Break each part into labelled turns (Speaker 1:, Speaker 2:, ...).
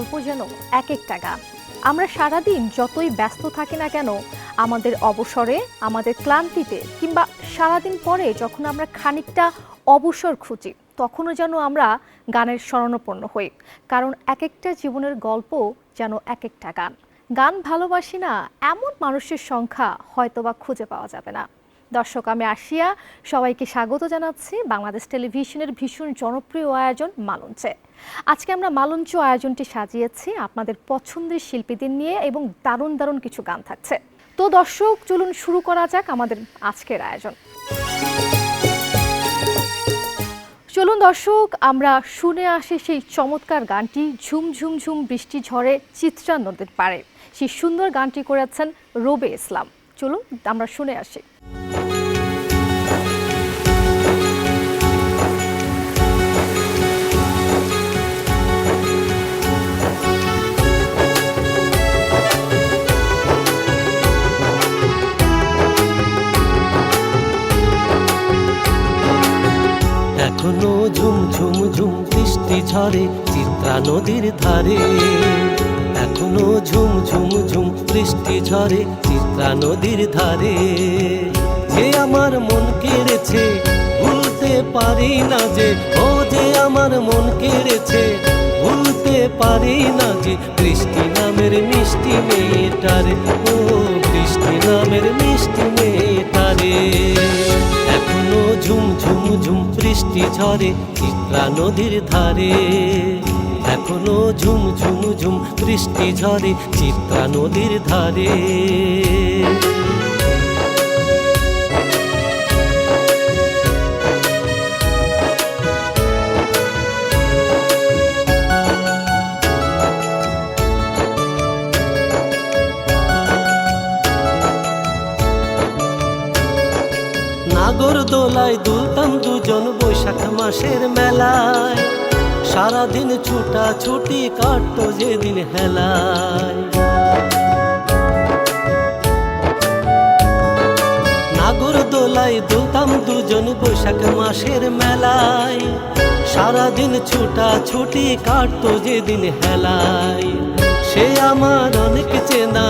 Speaker 1: গল্প যেন এক একটা গান। আমরা সারাদিন যতই ব্যস্ত থাকি না কেন, আমাদের অবসরে, আমাদের ক্লান্তিতে কিংবা সারাদিন পরে যখন আমরা খানিকটা অবসর খুঁজি, তখনও যেন আমরা গানের শরণাপন্ন হই। কারণ এক একটা জীবনের গল্প যেন এক একটা গান। গান ভালোবাসি না, এমন মানুষের সংখ্যা হয়তোবা খুঁজে পাওয়া যাবে না। দর্শক, আমি আসিয়া সবাইকে স্বাগত জানাচ্ছি বাংলাদেশ টেলিভিশনের ভীষণ জনপ্রিয় আয়োজন মালঞ্চে। আজকে আমরা মালঞ্চ আয়োজনটি সাজিয়েছি আপনাদের পছন্দের শিল্পীদের নিয়ে এবং দারুণ দারুণ কিছু গান থাকছে। তো দর্শক, চলুন শুরু করা যাক আমাদের আজকের আয়োজন। চলুন দর্শক, আমরা শুনে আসি সেই চমৎকার গানটি, ঝুম ঝুম ঝুম বৃষ্টি ঝড়ে চিত্রা নদীর পাড়ে। সেই সুন্দর গানটি করেছেন রবে ইসলাম। চলুন, আমরা শুনে আসি।
Speaker 2: এখনও ঝুম ঝুম ঝুম বৃষ্টি ঝরে চিত্রা নদীর ধারে। এখনও ঝুম ঝুম ঝুম বৃষ্টি ঝরে চিত্রা নদীর ধারে। যে আমার মন কেড়েছে, ভুলতে পারি না যে, ও যে আমার মন কেড়েছে, ভুলতে পারি না যে, বৃষ্টি নামের মিষ্টি মেয়েটারে, ও বৃষ্টি নামের মিষ্টি মেয়েটারে। এখনও ঝুম ঝুম ঝুম বৃষ্টি ঝরে চিত্রা নদীর ধারে। এখনও ঝুম ঝুম ঝুম বৃষ্টি ঝরে চিত্রা নদীর ধারে। নাগর দোলায় দুলতাম দুজন বৈশাখ মাসের মেলায়। সারাদিন ছুটা ছুটি কাটতো যেদিন হেলায়। নাগর দোলায় দুলতাম দুজন বৈশাখ মাসের মেলায়। সারাদিন ছুটা ছুটি কাটতো যেদিন হেলায়। সে আমার অনেক চেনা,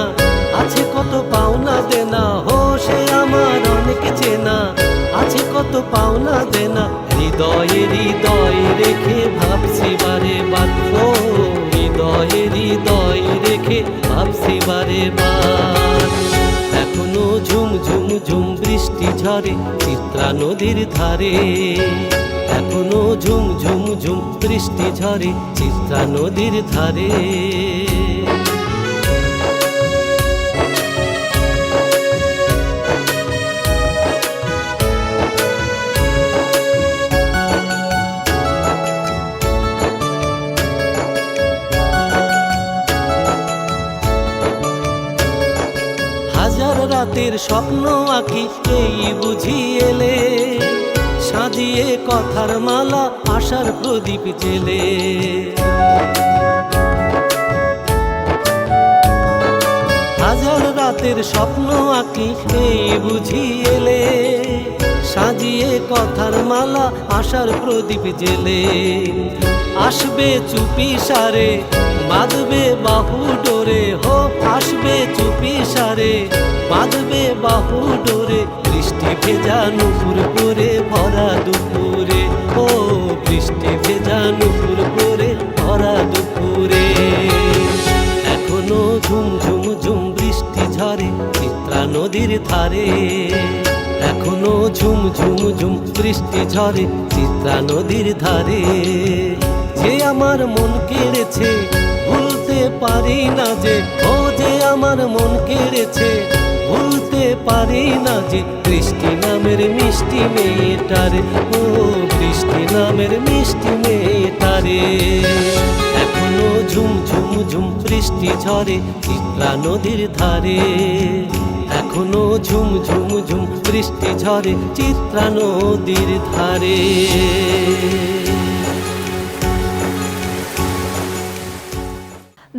Speaker 2: আছে কত পাওনা দেনা। হো সে আমার অনেক চেনা, আছে কত পাওনা দেনা। হৃদয়ে, হৃদয় রেখে ভাবছি বারে বার। ও হৃদয়ে রেখে ভাবছি বারে বার। এখনও ঝুম ঝুম ঝুম বৃষ্টি ঝরে চিত্রা নদীর ধারে। এখনও ঝুম ঝুম ঝুম বৃষ্টি ঝরে চিত্রা নদীর ধারে। রাতের স্বপ্ন আঁকি এই বুঝি এলে? সাজিয়ে কথার মালা, আশার প্রদীপ জেলে। হাজার রাতের স্বপ্ন আঁকি এই বুঝি এলে? সাজিয়ে কথার মালা, আশার প্রদীপ জেলে। আসবে চুপি সারে, বাঁধবে বাহু ডোরে হো আসবে চুপি সারে, বাঁধবে বাহু ডোরে, বৃষ্টি ভেজা নুপুর করে ভরা দুপুরে, ও বৃষ্টি ভেজা নুপুর করে ভরা দুপুরে। এখনও ঝুম ঝুম ঝুম বৃষ্টি ঝরে, চিত্রা নদীর ধারে। এখনও ঝুম ঝুম ঝুম বৃষ্টি ঝরে, চিত্রা নদীর ধারে। যে আমার মন কেড়েছে, ভুলতে পারি না যে, ও যে আমার মন কেড়েছে, ভুলতে পারি না যে বৃষ্টি নামের মিষ্টি মেয়েটারে, ও বৃষ্টি নামের মিষ্টি মেয়েটারে। এখনও ঝুম ঝুম ঝুম বৃষ্টি ঝরে চিত্রা নদীর ধারে। এখনও ঝুম ঝুম ঝুম বৃষ্টি ঝরে চিত্রা নদীর ধারে।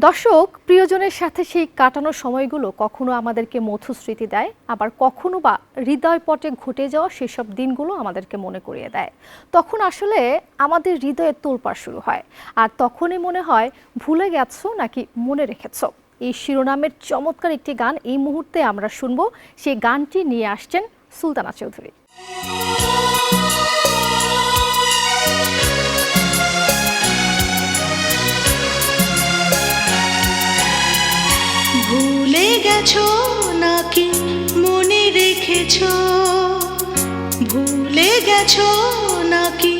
Speaker 1: দর্শক, প্রিয়জনের সাথে সেই কাটানোর সময়গুলো কখনো আমাদেরকে মধু স্মৃতি দেয়? আবার কখনো বা হৃদয় পটে ঘটে যাওয়া সেসব দিনগুলো আমাদেরকে মনে করিয়ে দেয়? তখন আসলে আমাদের হৃদয়ের তোলপাড় শুরু হয়। আর তখনই মনে হয়, ভুলে গেছো নাকি মনে রেখেছো? এই শিরোনামের চমৎকার একটি গান এই মুহূর্তে আমরা শুনব। সেই গানটি নিয়ে আসছেন সুলতানা চৌধুরী।
Speaker 3: ভুলে গেছো নাকি মনে রেখেছো? ভুলে গেছো নাকি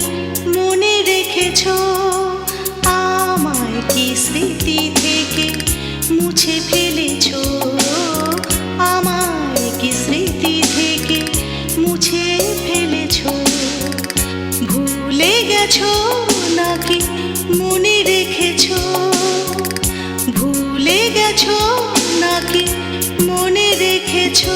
Speaker 3: মনে রেখেছো? আমায় কি স্মৃতি থেকে মুছে ফেলেছো? আমায় কি স্মৃতি থেকে মুছে ফেলেছো? ভুলে গেছো নাকি মনে রেখেছো? ভুলে গেছো রেখেছো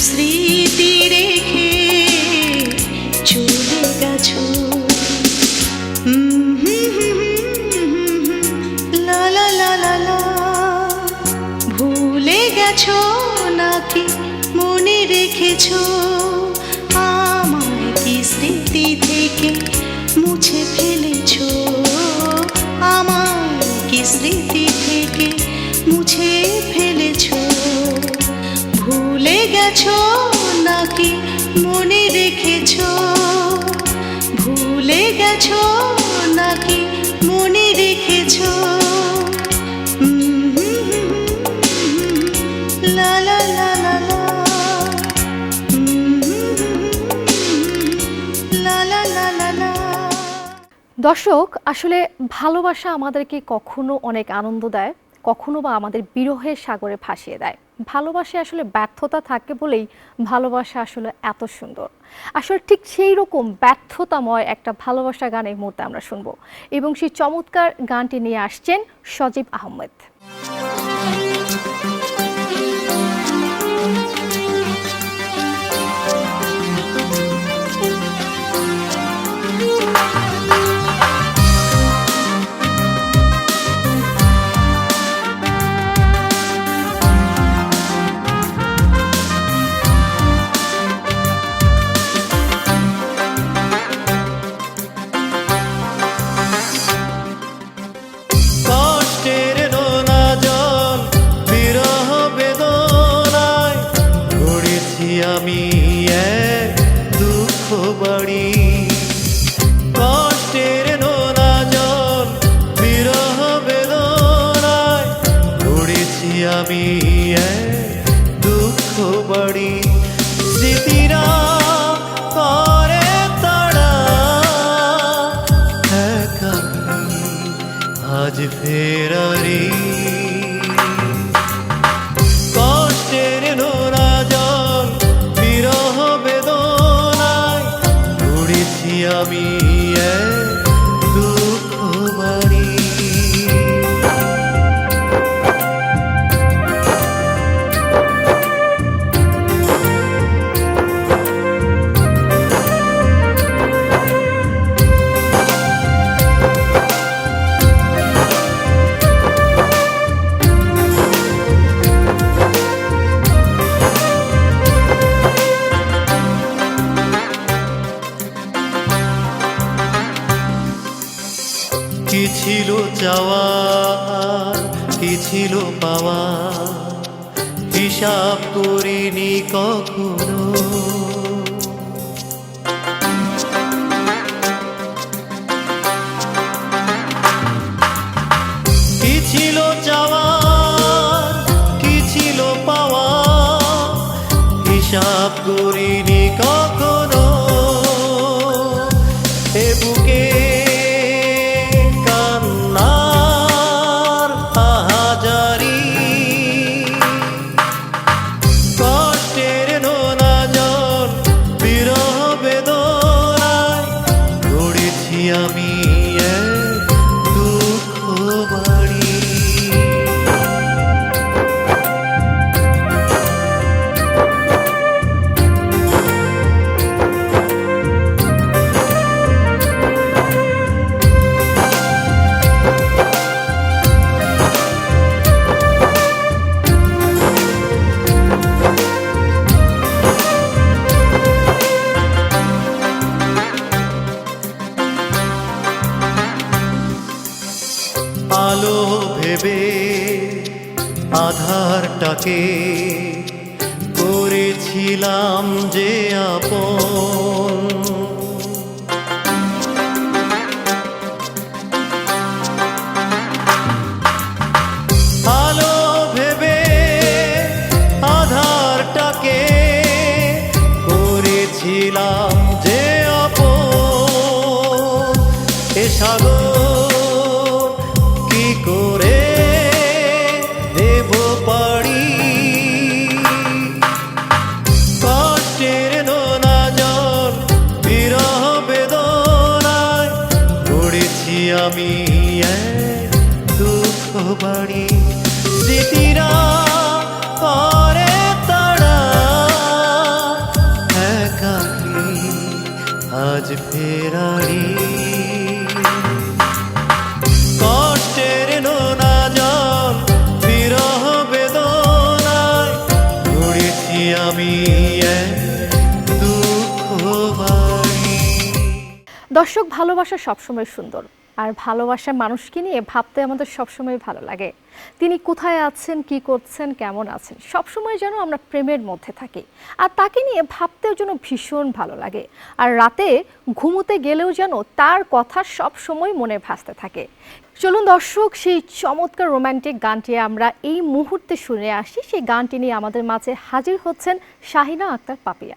Speaker 3: sleep.
Speaker 1: দর্শক, আসলে ভালোবাসা আমাদেরকে কখনো অনেক আনন্দ দেয়, কখনো বা আমাদের বিরহের সাগরে ভাসিয়ে দেয়। ভালোবাসায় আসলে ব্যর্থতা থাকে বলেই ভালোবাসা আসলে এত সুন্দর। আসলে ঠিক সেই রকম ব্যর্থতাময় একটা ভালোবাসা গান এই মুহূর্তে আমরা শুনব এবং সেই চমৎকার গানটি নিয়ে আসছেন সজীব আহমেদ।
Speaker 4: আমি করি
Speaker 1: Fatih. ভালোবাসা সবসময় সুন্দর। আর ভালোবাসার মানুষকে নিয়ে ভাবতে আমাদের সবসময় ভালো লাগে। তিনি কোথায় আছেন, কি করছেন, কেমন আছেন, সবসময় যেন আমরা প্রেমের মধ্যে থাকি। আর তাকে নিয়ে ভাবতেও যেন ভীষণ ভালো লাগে। আর রাতে ঘুমোতে গেলেও যেন তার কথা সব সময় মনে ভাসতে থাকে। চলুন দর্শক, সেই চমৎকার রোমান্টিক গানটি আমরা এই মুহূর্তে শুনে আসি। সেই গানটি নিয়ে আমাদের মাঝে হাজির হচ্ছেন শাহিনা আক্তার পাপিয়া।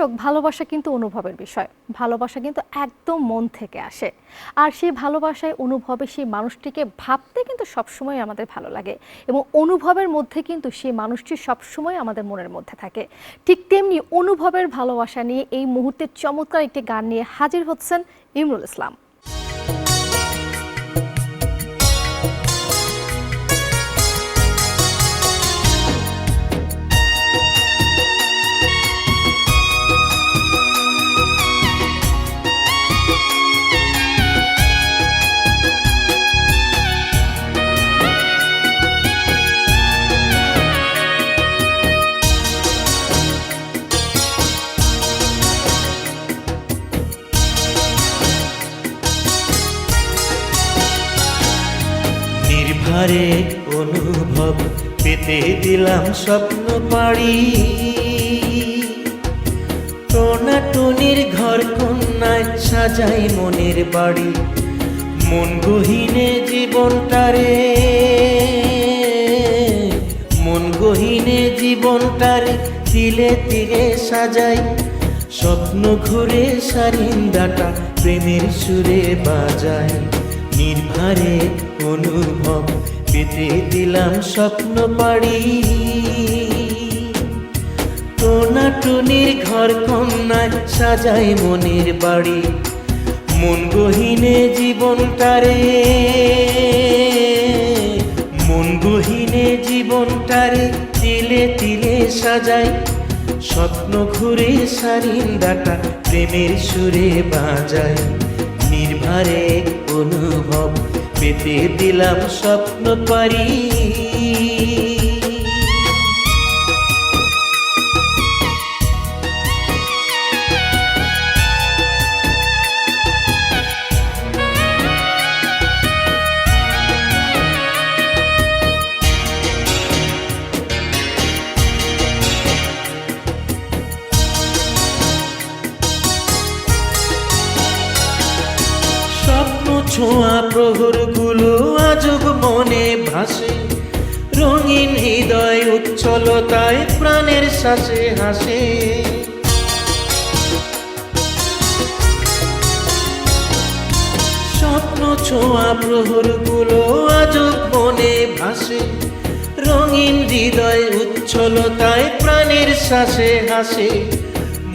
Speaker 1: দর্শক, ভালোবাসা কিন্তু অনুভবের বিষয়। ভালোবাসা কিন্তু একদম মন থেকে আসে। আর সেই ভালোবাসায় অনুভবে সেই মানুষটিকে ভাবতে কিন্তু সবসময় আমাদের ভালো লাগে এবং অনুভবের মধ্যে কিন্তু সেই মানুষটি সবসময় আমাদের মনের মধ্যে থাকে। ঠিক তেমনি অনুভবের ভালোবাসা নিয়ে এই মুহূর্তে চমৎকার একটি গান নিয়ে হাজির হচ্ছেন ইমরুল ইসলাম।
Speaker 5: পেতে দিলাম স্বপ্ন পাড়ি। টোনাটুনির ঘর কন্যায় সাজাই মনের বাড়ি। মন গহীনে জীবনটারে মন গহীনে জীবনটারে তিলে তিলে সাজাই। স্বপ্ন ঘুরে সারিন্দাটা প্রেমের সুরে বাজায়। নির্ভারে অনুভব পেতে দিলাম স্বপ্ন পাড়ি। টোনাটুনির ঘর কন্যায় সাজাই মনের বাড়ি। মন গহীনে জীবনটারে মন গহীনে জীবনটারে তিলে তিলে সাজাই। স্বপ্ন ঘুরে সারিন্দাটা প্রেমের সুরে বাজায় নির্ভারে অনুভব পেতে দিলাম স্বপ্ন পারি। প্রহরগুলো আজব মনে ভাসে। রঙিন হৃদয় উচ্ছলতায় প্রাণের শ্বাসে হাসে। স্বপ্ন ছোঁয়া প্রহরগুলো আজব মনে ভাসে। রঙিন হৃদয় উচ্ছলতায় প্রাণের শ্বাসে হাসে।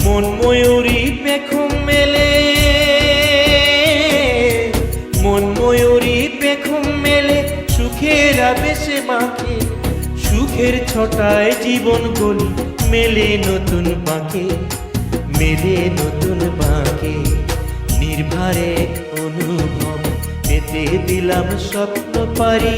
Speaker 5: মন ময়ূরী পেখম মেলে। ময়ূরী পেখম মেলে, সুখের আবেশে মাকে সুখের ছটায় জীবন গলি মেলে নতুন বাঁকে মেলে নতুন বাঁকে নির্ভারে অনুভব, পেতে দিলাম স্বপ্ন পারি।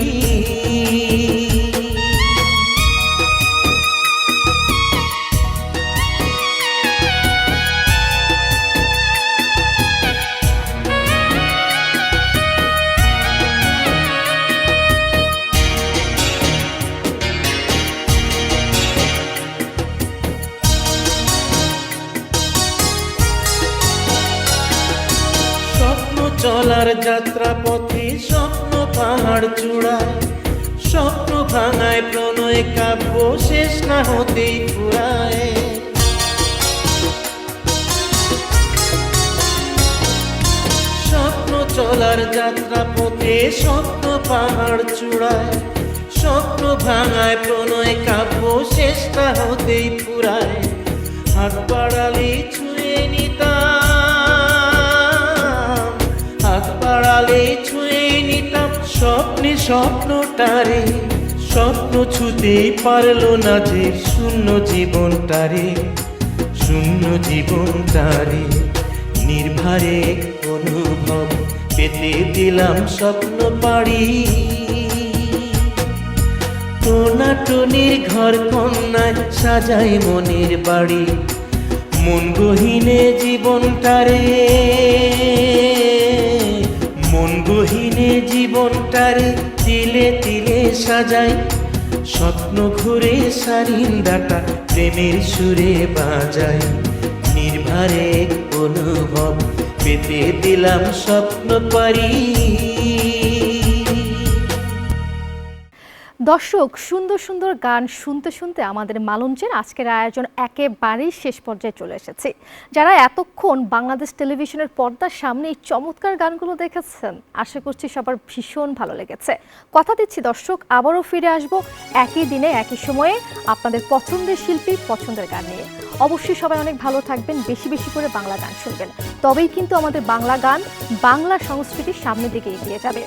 Speaker 5: যাত্রা পথে স্বপ্ন পাহাড় চূড়ায়, স্বপ্ন ভাঙায় প্রণয় কাব্য শেষ না হতেই ফুরায়। স্বপ্ন চলার যাত্রা পথে স্বপ্ন পাহাড় চূড়ায়, স্বপ্ন ভাঙায় প্রণয় কাব্য শেষ না হতেই ফুরায়। হাত বাড়ালে নিতাম স্বপ্নে স্বপ্নটারে, স্বপ্ন ছুতেই পারল না যে শূন্য জীবনটারে শূন্য জীবনটারে নির্ভারে অনুভব পেতে দিলাম স্বপ্ন পাড়ি। টোনাটনির ঘর কন্যায় সাজাই মনের বাড়ি, মন গহীনে জীবনটারে। মন গহীনে জীবনটারে তিলে তিলে সাজাই। স্বপ্ন ঘুরে সারিন্দাটা প্রেমের সুরে বাজাই। নির্ভারে অনুভব পেতে দিলাম স্বপ্ন পারি।
Speaker 1: দর্শক, সুন্দর সুন্দর গান শুনতে শুনতে আমাদের মালঞ্চের আজকের আয়োজন একেবারেই শেষ পর্যায়ে চলে এসেছে। যারা এতক্ষণ বাংলাদেশ টেলিভিশনের পর্দার সামনে এই চমৎকার গানগুলো দেখেছেন, আশা করছি সবার ভীষণ ভালো লেগেছে। কথা দিচ্ছি দর্শক, আবারও ফিরে আসব একই দিনে, একই সময়ে আপনাদের পছন্দের শিল্পী, পছন্দের গান নিয়ে। অবশ্যই সবাই অনেক ভালো থাকবেন, বেশি বেশি করে বাংলা গান শুনবেন। তবেই কিন্তু আমাদের বাংলা গান, বাংলা সংস্কৃতির সামনের দিকে এগিয়ে যাবে।